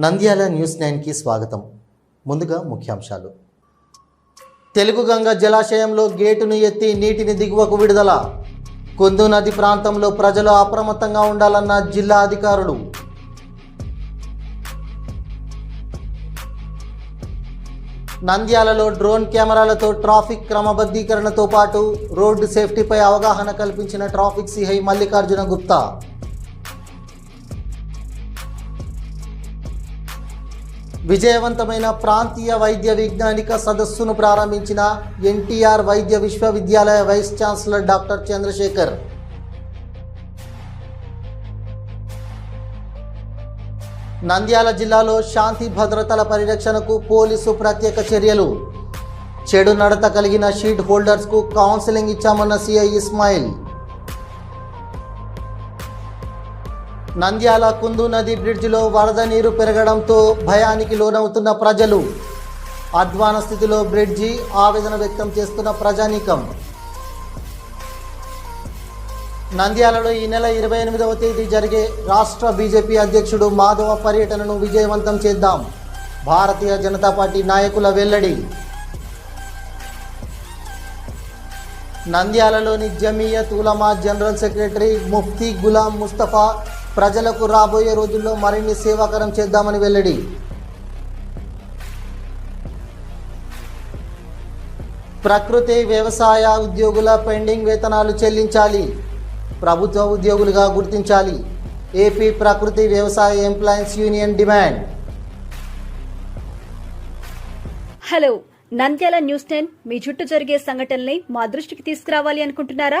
Nandyal news నైన్కి స్వాగతం. ముందుగా ముఖ్యాంశాలు. తెలుగు గంగ జలాశయంలో గేటును ఎత్తి నీటిని దిగువకు విడుదల. కుందు నది ప్రాంతంలో ప్రజలు అప్రమత్తంగా ఉండాలన్న జిల్లా అధికారులు. నంద్యాలలో డ్రోన్ కెమెరాలతో ట్రాఫిక్ క్రమబద్ధీకరణతో పాటు రోడ్డు సేఫ్టీపై అవగాహన కల్పించిన ట్రాఫిక్ సిఐ మల్లికార్జున గుప్తా. విజయవంతమైన ప్రాంతీయ వైద్య వైజ్ఞానిక సదస్సును ప్రారంభించిన ఎన్టీఆర్ వైద్య విశ్వవిద్యాలయ vice chancellor doctor Chandrasekhar. Nandyal జిల్లాలో శాంతి భద్రతల పరిరక్షణకు పోలీసు ప్రత్యేక చర్యలు. చెడు నడత కలిగిన షీట్ హోల్డర్స్కు కౌన్సిలింగ్ ఇచ్చామన్న సీఐ ఇస్మాయిల్. నంద్యాల కుందు నది బ్రిడ్జిలో వరద నీరు పెరగడంతో భయానికి లోనవుతున్న ప్రజలు. అధ్వాన స్థితిలో బ్రిడ్జి ఆవేదన వ్యక్తం చేస్తున్న ప్రజానీకం. నంద్యాలలో ఈ నెల ఇరవై ఎనిమిదవ తేదీ జరిగే రాష్ట్ర బీజేపీ అధ్యక్షుడు మాధవ పర్యటనను విజయవంతం చేద్దాం. భారతీయ జనతా పార్టీ నాయకుల వెల్లడి. నంద్యాలలోని జమీయత్ ఉలమా జనరల్ సెక్రటరీ ముఫ్తీ గులాం ముస్తఫా ప్రజలకు రాబోయే రోజుల్లో మరిన్ని సేవాకరం చేద్దామని వెల్లడి. ప్రకృతి వ్యవసాయ ఉద్యోగుల పెండింగ్ వేతనాలు చెల్లించాలి. ప్రభుత్వ ఉద్యోగులుగా గుర్తించాలి. ఏపీ ప్రకృతి వ్యవసాయ employees union demand. Hello Nandyal news ten మీ చుట్టూ జరిగే సంఘటనల్ని మా దృష్టికి తీసుకురావాలి అనుకుంటున్నారా?